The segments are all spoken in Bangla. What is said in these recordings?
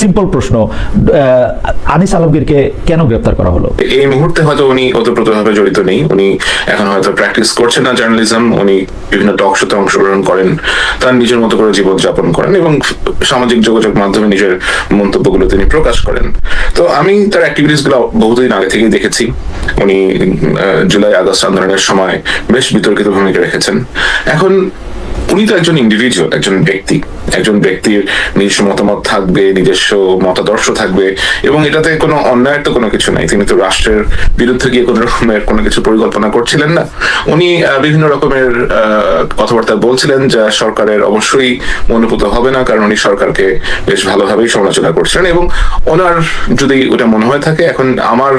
সিম্পল প্রশ্ন আনিস আলমগীরকে কেন গ্রেপ্তার করা হলো? এই মুহূর্তে হয়তো উনি জড়িত নেই। উনি এখন হয়তো প্র্যাকটিস করছেন না জার্নালিজম উনি বিভিন্ন টক শোতে অংশগ্রহণ করেন, তার নিজের মতো করে জীবন যাপন করেন এবং সামাজিক যোগাযোগ মাধ্যমে নিজের মন্তব্যগুলো তিনি প্রকাশ করেন। তো আমি তার অ্যাক্টিভিটিসগুলো বহুদিন আগে থেকেই দেখেছি। উনি জুলাই আগস্ট আন্দোলনের সময় বেশ বিতর্কিত ভূমিকা রেখেছেন। এখন উনি তো একজন ইন্ডিভিজুয়াল একজন ব্যক্তি। একজন ব্যক্তির নিজস্ব মতামত থাকবে, নিজস্ব মতাদর্শ থাকবে, এবং এটাতে কোনো অন্যায়ের তো কোনো কিছু নাই। তিনি তো রাষ্ট্রের বিরুদ্ধে গিয়ে কোনো রকমের কোনো কিছু পরিকল্পনা করছিলেন না। উনি বিভিন্ন রকমের কথাবার্তা বলছিলেন যা সরকারের অবশ্যই অনুভূত হবে না, কারণ উনি সরকারকে বেশ ভালোভাবেই সমালোচনা করছিলেন। এবং ওনার যদি ওটা মনে হয়ে থাকে, এখন আমার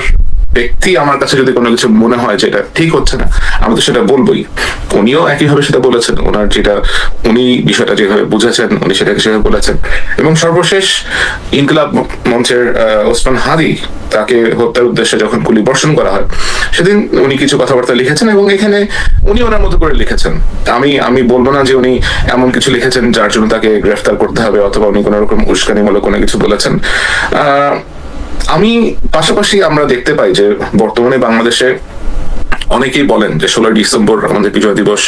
ব্যক্তি আমার কাছে যদি কোনো কিছু মনে হয় যে এটা ঠিক হচ্ছে না, আমি তো সেটা বলবোই। উনিও একইভাবে সেটা বলেছেন। ওনার যেটা, উনি বিষয়টা যেভাবে বুঝেছেন, উনি সেটাকে সেভাবে বলেছেন। এবং সর্বশেষ ইনকলাব মঞ্চের ওসমান হাদি তাকে হত্যার উদ্দেশ্যে যখন গুলি বর্ষণ করা হয়, সেদিন উনি কিছু কথাবার্তা লিখেছেন এবং এখানে উনি ওনার মতো করে লিখেছেন। আমি আমি বলব না যে উনি এমন কিছু লিখেছেন যার জন্য তাকে গ্রেফতার করতে হবে অথবা উনি কোনো রকম উস্কানিমূলক কোনো কিছু বলেছেন। আহ আমি পাশাপাশি আমরা দেখতে পাই যে বর্তমানে বাংলাদেশে অনেকেই বলেন যে ষোলোই ডিসেম্বর আমাদের বিজয় দিবস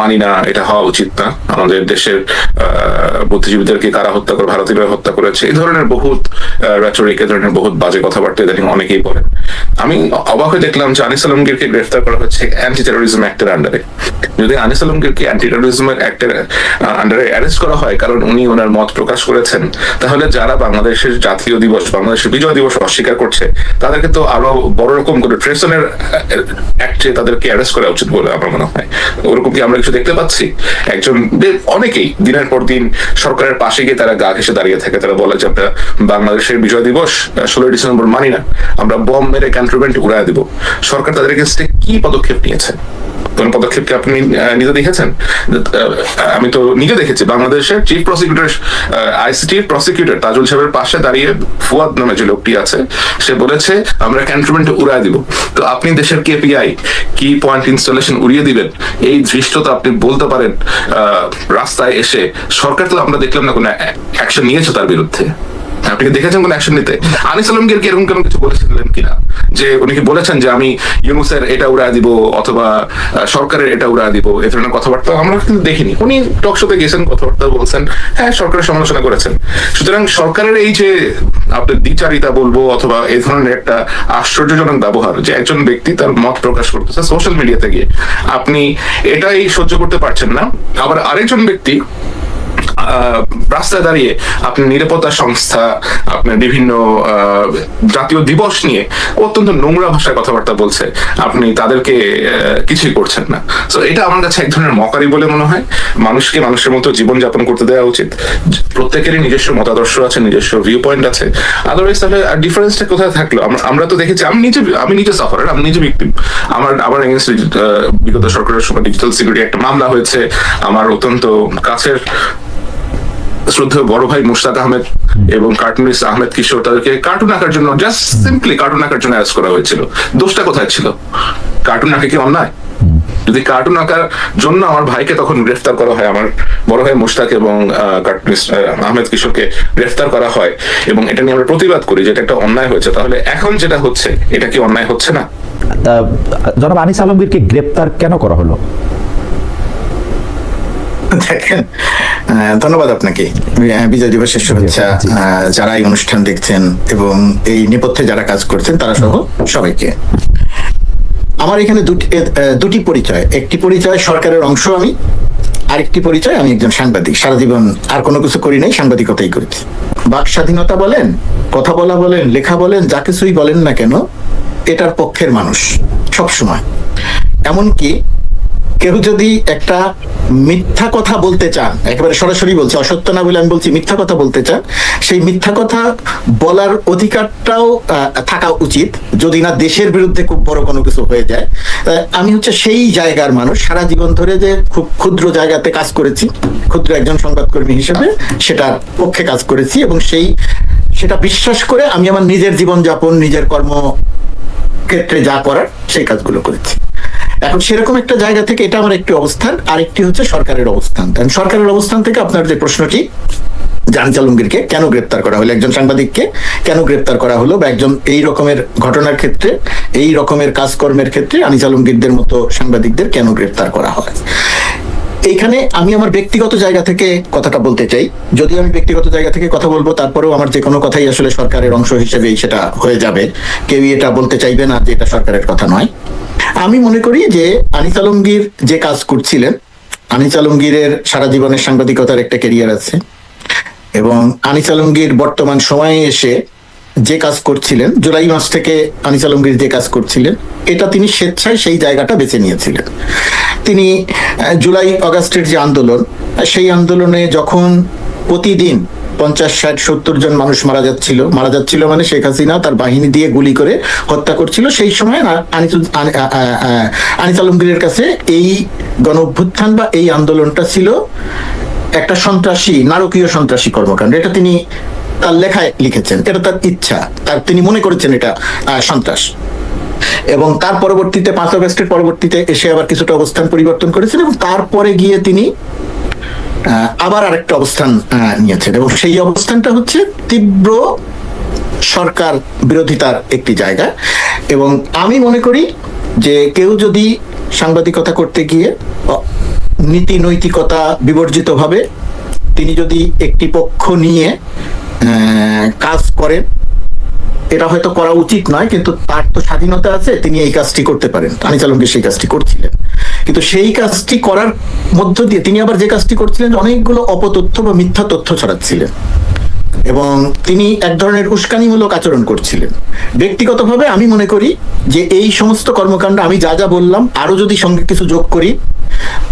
মানি না, এটা হওয়া উচিত না। আমাদের দেশের বুদ্ধিজীবীদেরকে কারা হত্যা করে ভারতীয়রা হত্যা করেছে, এই ধরনের বহুত রেচরিক এই ধরনের বহুত বাজে কথাবার্তা ইদানিং অনেকেই বলেন। আমি অবাক হয়ে দেখলাম যে আনিস আলমগীরকে গ্রেফতার করা হচ্ছে অ্যান্টি টেরোরিজম অ্যাক্টের আন্ডারে যদি আনিস আলমগীরকে অ্যান্টি টেরোরিজমের অ্যাক্টের আন্ডারে অ্যারেস্ট করা হয়, কারণ উনি ওনার মত প্রকাশ করেছেন, তাহলে যারা বাংলাদেশের জাতীয় দিবস, বাংলাদেশের বিজয় দিবস অস্বীকার করছে, তাদেরকে তো আরও বড় রকম করে ট্রেসনের অ্যাক্টে তাদেরকে অ্যারেস্ট করা উচিত বলে আমার মনে হয়। ওরকম কি আমরা কিছু দেখতে পাচ্ছি? একজন অনেকেই দিনের পর দিন সরকারের পাশে গিয়ে তারা গা ঘেসে দাঁড়িয়ে থাকে। তারা বলে যে আমরা বাংলাদেশের বিজয় দিবস ষোলোই ডিসেম্বর মানি না। আমরা বম মেরে ক্যান্টনমেন্ট উড়ায় দিব। সরকার তাদের এগেনস্টে কি পদক্ষেপ নিয়েছে? কোন পদক্ষেপকে আপনি নিজে দেখেছেন? আমি তো নিজে দেখেছি, বাংলাদেশের চিফ প্রসিকিউটর আইসিটির প্রসিকিউটর তাজুল সাহেবের পাশে দাঁড়িয়ে ফুয়াদ নামে যে লোকটি আছে, সে বলেছে, আমরা ক্যান্টনমেন্ট উড়ায় দিব। তো আপনি দেশের কেপিআই কি পয়েন্ট ইনস্টলেশন উড়িয়ে দিবেন? এই দৃশ্যটা আপনি বলতে পারেন রাস্তায় এসে সরকার তো আমরা দেখলাম না কোনো অ্যাকশন নিয়েছে তার বিরুদ্ধে। আপনি দেখেছেন কোন অ্যাকশন নিতে? আনিস এরকম কেন কিছু বলেছিলেন কিনা? যে উনি কি বলেছেন যে আমি ইউনুসের এটা উড়া দিব অথবা সরকারের এটা উড়া দিব এই ধরনের কথাবার্তা আমরা কিন্তু দেখিনি। উনি টক শোতে গেছেন, কথাবার্তা বলছেন হ্যাঁ সরকারের সমালোচনা করেছেন। সুতরাং সরকারের এই যে আপনার দ্বিচারিতা বলব অথবা এই ধরনের একটা আশ্চর্যজনক ব্যবহার, যে একজন ব্যক্তি তার মত প্রকাশ করতেছে সোশ্যাল মিডিয়াতে গিয়ে, আপনি এটাই সহ্য করতে পারছেন না। আবার আরেকজন ব্যক্তি রাস্তায় দাঁড়িয়ে আপনি নিরাপত্তা সংস্থা, আপনার বিভিন্ন জাতীয় দিবস নিয়ে অত্যন্ত নোংরা ভাষায় কথাবার্তা বলছে। আপনি তাদেরকে কিছুই করছেন না। তো এটা আমার কাছে এক ধরনের মকারি বলে মনে হয়। মানুষকে মানুষের মতো জীবন যাপন করতে দেওয়া উচিত। প্রত্যেকেরই নিজস্ব মতাদর্শ আছে, নিজস্ব ভিউ পয়েন্ট আছে। আদারওয়াইজ তাহলে ডিফারেন্সটা কোথায় থাকল? আমরা তো দেখেছি, আমি নিজে আমি নিজে সাফারার আমি নিজে ভিক্টিম আমার আমার এগেনস্ট বিগত সরকারের সময় ডিজিটাল সিকিউরিটি একটা মামলা হয়েছে। আমার অত্যন্ত কাছের শ্রদ্ধেয় বড় ভাই মুশতাক আহমেদ এবং কার্টুনিস্ট আহমেদ কিশোর তাদেরকে কার্টুন আঁকার জন্য জাস্ট সিম্পলি কার্টুন আঁকার জন্য অ্যারেস্ট করা হয়েছিল। দোষটা কোথায় ছিল? কার্টুন আঁকে কি অন্যায়? যদি কার্টুন আঁকার জন্য আমার ভাইকে তখন গ্রেফতার করা হয় আমার বড় ভাই মুশতাক এবং কার্টুনিস্ট আহমেদ কিশোরকে গ্রেফতার করা হয় এবং এটা নিয়ে আমরা প্রতিবাদ করি যে এটা একটা অন্যায় হয়েছে তাহলে এখন যেটা হচ্ছে এটা কি অন্যায় হচ্ছে না? আহ, জনাব আনিস আলমগীরকে গ্রেপ্তার কেন করা হলো? দেখেন ধন্যবাদ আপনাকে। বিজয় দিবসের শুভেচ্ছা। যারা এই অনুষ্ঠান দেখছেন এবং এই নেপথ্যে যারা কাজ করছেন তারা সহ সবাইকে। আমার এখানে দুটি দুটি পরিচয়। একটি পরিচয় সরকারের অংশ আমি আরেকটি পরিচয় আমি একজন সাংবাদিক। সারা জীবন আর কোনো কিছু করি নাই সাংবাদিকতাই করেছি বাক স্বাধীনতা বলেন কথা বলা বলেন লেখা বলেন যা কিছুই বলেন না কেন এটার পক্ষের মানুষ সব সময় এমনকি কেউ যদি একটা মিথ্যা কথা বলতে চান, একেবারে সরাসরি বলছে, অসত্য না বলে আমি বলছি মিথ্যা কথা বলতে চান, সেই মিথ্যা কথা বলার অধিকারটাও থাকা উচিত। যদি না দেশের বিরুদ্ধে খুব বড় কোনো কিছু হয়ে যায় আমি হচ্ছে সেই জায়গার মানুষ। সারা জীবন ধরে যে খুব ক্ষুদ্র জায়গাতে কাজ করেছি, ক্ষুদ্র একজন সংবাদকর্মী হিসেবে, সেটার পক্ষে কাজ করেছি এবং সেই, সেটা বিশ্বাস করে আমি আমার নিজের জীবনযাপন, নিজের কর্ম ক্ষেত্রে যা করার, সেই কাজগুলো করেছি। এখন সেরকম একটা জায়গা থেকে এটা আমার একটি অবস্থান, আরেকটি হচ্ছে সরকারের অবস্থান। সরকারের অবস্থান থেকে আপনার যে প্রশ্নটি জাহান আলমগীরকে কেন গ্রেপ্তার করা হলো, একজন সাংবাদিককে কেন গ্রেপ্তার করা হলো, বা একজন এই রকমের ঘটনার ক্ষেত্রে, এই রকমের কাজকর্মের ক্ষেত্রে আনিস আলমগীরদের মতো সাংবাদিকদের কেন গ্রেপ্তার করা হয়? এইখানে আমি আমার ব্যক্তিগত জায়গা থেকে কথাটা বলতে চাই। যদি আমি ব্যক্তিগত জায়গা থেকে কথা বলব, তারপরেও আমার যে কোনো কথাই আসলে সরকারের অংশ হিসেবেই সেটা হয়ে যাবে। কেউই এটা বলতে চাইবে না যে এটা সরকারের কথা নয়। আমি মনে করি যে আনিস আলমগীর যে কাজ করছিলেন, আনিস আলমগীরের সারা জীবনের সাংবাদিকতার একটা কেরিয়ার আছে। এবং আনিস আলমগীর বর্তমান সময়ে এসে যে কাজ করছিলেন, জুলাই মাস থেকে আনিস আলমগীর যে কাজ করছিলেন, এটা তিনি স্বেচ্ছায় সেই জায়গাটা বেছে নিয়েছিলেন। তিনি জুলাই অগাস্টের যে আন্দোলন, সেই আন্দোলনে যখন প্রতিদিন পঞ্চাশ, ষাট, সত্তর জন মানুষ মারা যাচ্ছিল মারা যাচ্ছিল মানে শেখ হাসিনা তার বাহিনী দিয়ে গুলি করে হত্যা করছিল, সেই সময় আনিস আলমগীরের কাছে এই গণ অভ্যুত্থান বা এই আন্দোলনটা ছিল একটা সন্ত্রাসী, নারকীয় সন্ত্রাসী কর্মকাণ্ড। এটা তিনি তার লেখায় লিখেছেন। এটা তার ইচ্ছা। তার তিনি মনে করেছেন এটা সন্ত্রাস। এবং তার পরবর্তীতে, পাঁচ অগস্টের পরবর্তীতে এসে আবার কিছুটা অবস্থান পরিবর্তন করেছেন এবং তারপরে গিয়ে তিনি আবার আরেকটা অবস্থান নিয়েছেন। এবং সেই অবস্থানটা হচ্ছে তীব্র সরকার বিরোধিতার একটি জায়গা। এবং আমি মনে করি যে কেউ যদি সাংবাদিকতা করতে গিয়ে নীতি নৈতিকতা বিবর্জিত ভাবে তিনি যদি একটি পক্ষ নিয়ে কাজ করেন এটা হয়তো করা উচিত নয়, কিন্তু তার তো স্বাধীনতা আছে, তিনি এই কাজটি করতে পারেন। আনিস আলমগীর সেই কাজটি করছিলেন। কিন্তু সেই কাজটি করার মধ্য দিয়ে তিনি আবার যে কাজটি করছিলেন অনেকগুলো অপতথ্য বা মিথ্যা তথ্য ছড়াচ্ছিলেন। এবং তিনি এক ধরনের উস্কানিমূলক আচরণ করছিলেন। ব্যক্তিগতভাবে আমি মনে করি যে এই সমস্ত কর্মকাণ্ড, আমি যা যা বললাম আরও যদি সঙ্গে কিছু যোগ করি,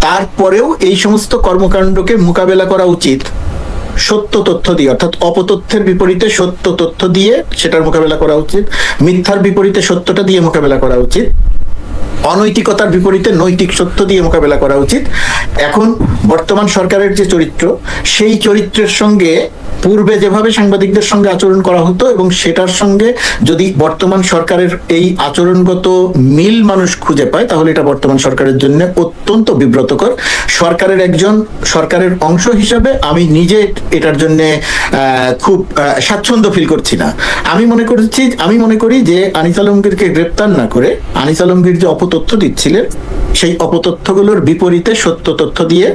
তারপরেও এই সমস্ত কর্মকাণ্ডকে মোকাবেলা করা উচিত। সত্য তথ্য দিয়ে, অর্থাৎ অপতথ্যের বিপরীতে সত্য তথ্য দিয়ে সেটার মোকাবেলা করা উচিত, মিথ্যার বিপরীতে সত্যটা দিয়ে মোকাবেলা করা উচিত, অনৈতিকতার বিপরীতে নৈতিক সত্য দিয়ে মোকাবেলা করা উচিত। এখন বর্তমান সরকারের যে চরিত্র, সেই চরিত্রের সঙ্গে পূর্বে যেভাবে সাংবাদিকদের সঙ্গে আচরণ করা হতো এবং সেটার সঙ্গে যদি বর্তমান সরকারের এই আচরণগত মিল মানুষ খুঁজে পায়, তাহলে এটা বর্তমান সরকারের জন্য অত্যন্ত বিব্রতকর। সরকারের একজন, সরকারের অংশ হিসাবে আমি নিজে এটার জন্য খুব স্বাচ্ছন্দ্য ফিল করছি না। আমি মনে করছি, আমি মনে করি যে আনিস আলমগীরকে গ্রেপ্তার না করে আনিস আলমগীর যে অপতথ্য দিচ্ছিলেন, সেই অপতথ্যগুলোর বিপরীতে সত্য তথ্য দিয়ে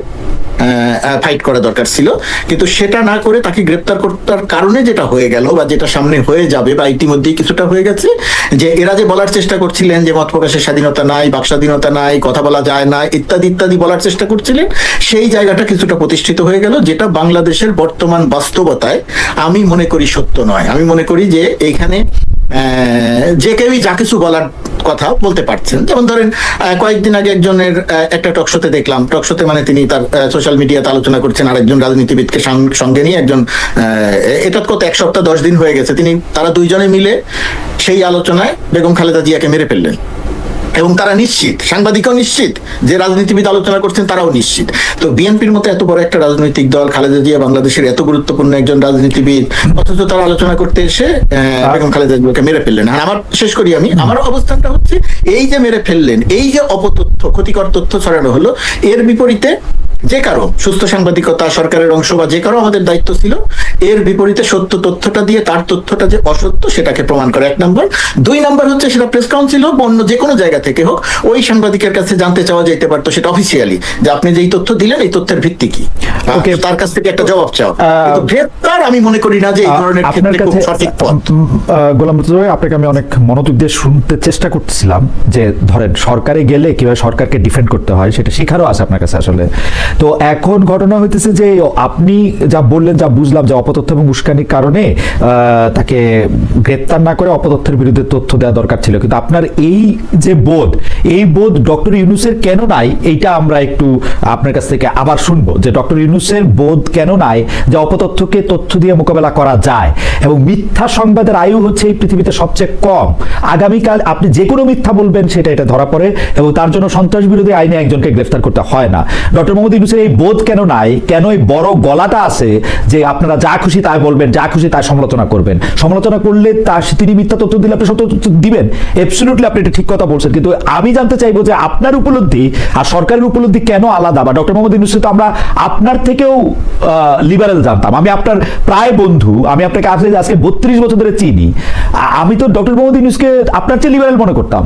ফাইট করা দরকার ছিল। কিন্তু সেটা না করে তাকে গ্রেপ্তার করতার কারণে যেটা হয়ে গেল বা যেটা সামনে হয়ে যাবে বা ইতিমধ্যেই কিছুটা হয়ে গেছে যে এরা যে বলার চেষ্টা করছিলেন যে মত প্রকাশের স্বাধীনতা নাই বাক স্বাধীনতা নাই কথা বলা যায় না ইত্যাদি ইত্যাদি বলার চেষ্টা করছিলেন সেই জায়গাটা কিছুটা প্রতিষ্ঠিত হয়ে গেল যেটা বাংলাদেশের বর্তমান বাস্তবতায় আমি মনে করি সত্য নয়। আমি মনে করি যে এইখানে আহ, যে কেউই যা কিছু বলার কথা বলতে পারছেন। যেমন ধরেন কয়েকদিন আগে একজনের একটা টকশোতে দেখলাম। টকশোতে মানে তিনি তার সোশ্যাল মিডিয়াতে আলোচনা করছেন আরেকজন রাজনীতিবিদকে সঙ্গে নিয়ে একজন এটা কত এক সপ্তাহ দশ দিন হয়ে গেছে। তিনি, তারা দুইজনে মিলে সেই আলোচনায় বেগম খালেদা জিয়াকে মেরে ফেললেন। এবং তারা নিশ্চিত সাংবাদিকও নিশ্চিত যে রাজনীতিবিদ আলোচনা করছেন তারাও নিশ্চিত। তো বিএনপির মতো এত বড় একটা রাজনৈতিক দল খালেদা জিয়া বাংলাদেশের এত গুরুত্বপূর্ণ একজন রাজনীতিবিদ অথচ তারা আলোচনা করতে এসে বেগম খালেদা জিয়াকে মেরে ফেললেন। আর আমার শেষ করি আমি আমার অবস্থানটা হচ্ছে এই যে মেরে ফেললেন এই যে অপতথ্য ক্ষতিকর তথ্য ছড়ানো হলো এর বিপরীতে যে কারও সুস্থ সাংবাদিকতা সরকারের অংশ বা যে কারও আমাদের দায়িত্ব ছিল এর বিপরীতে সত্য তথ্যটা দিয়ে তার তথ্যটা যে অসত্য সেটাকে প্রমাণ করে। এক নম্বর। দুই নম্বর হচ্ছে সেটা প্রেস কাউন্সিল হোক অন্য যে কোনো জায়গা থেকে হোক ওই সাংবাদিকের কাছে জানতে চাওয়া যেতে পারতো সেটা অফিসিয়ালি যে আপনি যেই তথ্য দিলেন এই তথ্যের ভিত্তি কি? তার কাছ থেকে একটা জবাব চাও। গ্রেপ্তার আমি মনে করি না যে এই ধরনের ক্ষেত্রে খুব সঠিক পথ। গোলাম আপনাকে আমি অনেক মনোযোগ দিয়ে শুনতে চেষ্টা করতেছিলাম যে ধরেন সরকারে গেলে কীভাবে সরকারকে ডিফেন্ড করতে হয় সেটা শিখারও আছে আপনার কাছে আসলে। তো এখন ঘটনা হইতেছে যে আপনি যা বললেন, যা বুঝলাম যে অপতথ্য এবং উস্কানির কারণে তাকে গ্রেপ্তার না করে অপতথ্যের বিরুদ্ধে তথ্য দেওয়া দরকার ছিল। কিন্তু আপনার এই যে বোধ, এই বোধ ডক্টর ইউনুসের কেন নাই, এইটা আমরা একটু আপনার কাছ থেকে আবার শুনব যে ডক্টর ইউনুসের বোধ কেন নাই যে অপতথ্যকে তথ্য দিয়ে মোকাবেলা করা যায়। এবং মিথ্যা সংবাদের আয়ু হচ্ছে এই পৃথিবীতে সবচেয়ে কম। আগামীকাল আপনি যে কোনো মিথ্যা বলবেন, সেটা এটা ধরা পড়ে এবং তার জন্য সন্ত্রাস বিরোধী আইনে একজনকে গ্রেফতার করতে হয় না। ডক্টর মোহাম্মদ ইউনুসের এই বোধ কেন নাই? কেন এই বড় গলাটা আছে যে আপনারা যা খুশি তাই বলবেন, যা খুশি তাই সমালোচনা করবেন? সমালোচনা করলে তা তিনি মিথ্যা তথ্য দিলে আপনি সত্য তথ্য দিবেন। এবসলিউটলি আপনি এটা ঠিক কথা বলছেন। কিন্তু আমি জানতে চাইব যে আপনার উপলব্ধি আর সরকারের উপলব্ধি কেন আলাদা? বা ডক্টর মোহাম্মদ ইউনুস তো আমরা আপনার থেকেও লিবারেল জানতাম। আমি আপনার প্রায় বন্ধু। আমি আপনাকে আসলে আজকে বত্রিশ বছর ধরে চিনি। আমি তো ডক্টর মোহাম্মদ ইউনুসকে আপনার চেয়ে লিবারেল মনে করতাম।